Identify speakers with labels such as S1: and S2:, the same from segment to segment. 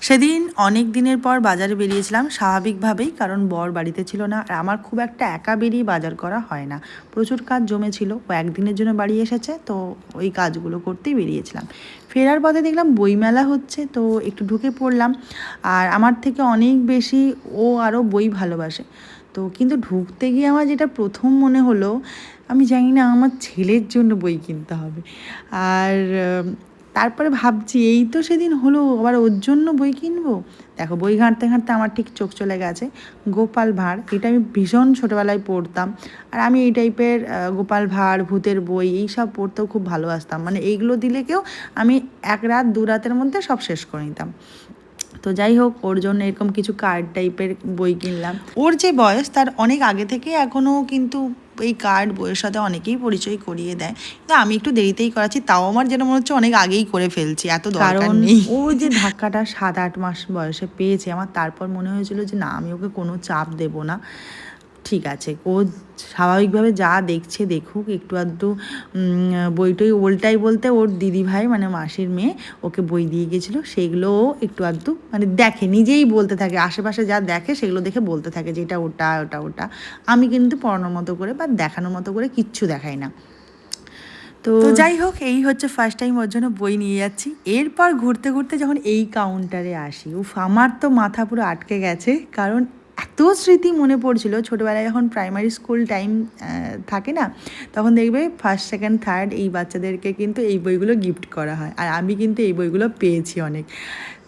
S1: সেদিন অনেক দিনের পর বাজারে বেরিয়েছিলাম স্বাভাবিকভাবেই, কারণ বর বাড়িতে ছিল না আর আমার খুব একটা একা বেরিয়ে বাজার করা হয় না। প্রচুর কাজ জমেছিল, ও একদিনের জন্য বাড়ি এসেছে, তো ওই কাজগুলো করতেই বেরিয়েছিলাম। ফেরার পথে দেখলাম বইমেলা হচ্ছে, তো একটু ঢুকে পড়লাম আর আমার থেকে অনেক বেশি ও আরও বই ভালোবাসে। তো কিন্তু ঢুকতে গিয়ে আমার যেটা প্রথম মনে হলো, আমি জানি না, আমার ছেলের জন্য বই কিনতে হবে। আর তারপরে ভাবছি, এই তো সেদিন হলো, আবার ওর জন্য বই কিনবো। দেখো, বই ঘাঁটতে ঘাঁটতে আমার ঠিক চোখ চলে গেছে। গোপাল ভাঁড়, এটা আমি ভীষণ ছোটোবেলায় পড়তাম। আর আমি এই টাইপের গোপাল ভাঁড়, ভূতের বই, এই সব পড়তেও খুব ভালোবাসতাম। মানে এইগুলো দিলে কেউ, আমি এক রাত, দু রাতের মধ্যে সব শেষ করে নিতাম। তো যাই হোক, ওর জন্য এরকম কিছু কার্ড টাইপের বই কিনলাম। ওর যে বয়স, তার অনেক আগে থেকে এখনও কিন্তু এই কার্ড বইয়ের সাথে অনেকেই পরিচয় করিয়ে দেয়। কিন্তু আমি একটু দেরিতেই করাচ্ছি তাও আমার যেটা মনে হচ্ছে অনেক আগেই করে ফেলছি এত দরকার
S2: কারণ
S1: নেই। ও যে ধাক্কাটা সাত আট মাস বয়সে পেয়েছে আমার তারপর মনে হয়েছিল যে না আমি ওকে কোনো চাপ দেব না। ঠিক আছে। ও স্বাভাবিকভাবে যা দেখছে দেখুক, একটু আধটু বইটই ওল্টাই বলতে ওর দিদি ভাই মানে মাসির মেয়ে, ওকে বই দিয়ে গেছিল। সেগুলোও একটু আধটু মানে দেখে, নিজেই বলতে থাকে, আশেপাশে যা দেখে সেগুলো দেখে বলতে থাকে যে এটা ওটা ওটা ওটা। আমি কিন্তু পড়ানোর মতো করে বা দেখানোর মতো করে কিচ্ছু দেখাই না। তো যাই হোক, এই হচ্ছে ফার্স্ট টাইম ওর জন্য বই নিয়ে যাচ্ছি। এরপর ঘুরতে ঘুরতে যখন এই কাউন্টারে আসি, উফ, আমার তো মাথা পুরো আটকে গেছে। কারণ এত স্মৃতি মনে পড়ছিল ছোটোবেলায় যখন প্রাইমারি স্কুল টাইম থাকে না তখন দেখবে ফার্স্ট সেকেন্ড থার্ড এই বাচ্চাদেরকে কিন্তু এই বইগুলো গিফট করা হয়। আর আমি কিন্তু এই বইগুলো পেয়েছি অনেক।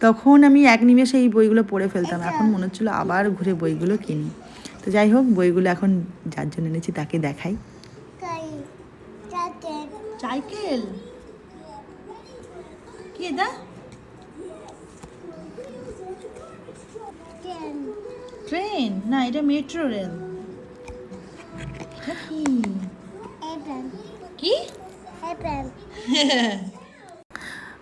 S1: তখন আমি এক নিমেষে এই বইগুলো পড়ে ফেলতাম। এখন মনে হচ্ছিল আবার ঘুরে বইগুলো কিনি। তো যাই হোক বইগুলো এখন যার জন্য এনেছি তাকে দেখাই। সাইকেল কি এটা ট্রেন? না, এটা মেট্রো রেল। কি?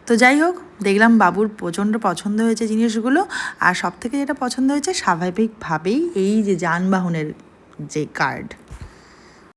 S1: তো যাই হোক, দেখলাম বাবুর প্রচণ্ড পছন্দ হয়েছে জিনিসগুলো, আর সব থেকে যেটা পছন্দ হয়েছে, স্বাভাবিকভাবেই এই যে যানবাহনের যে কার্ড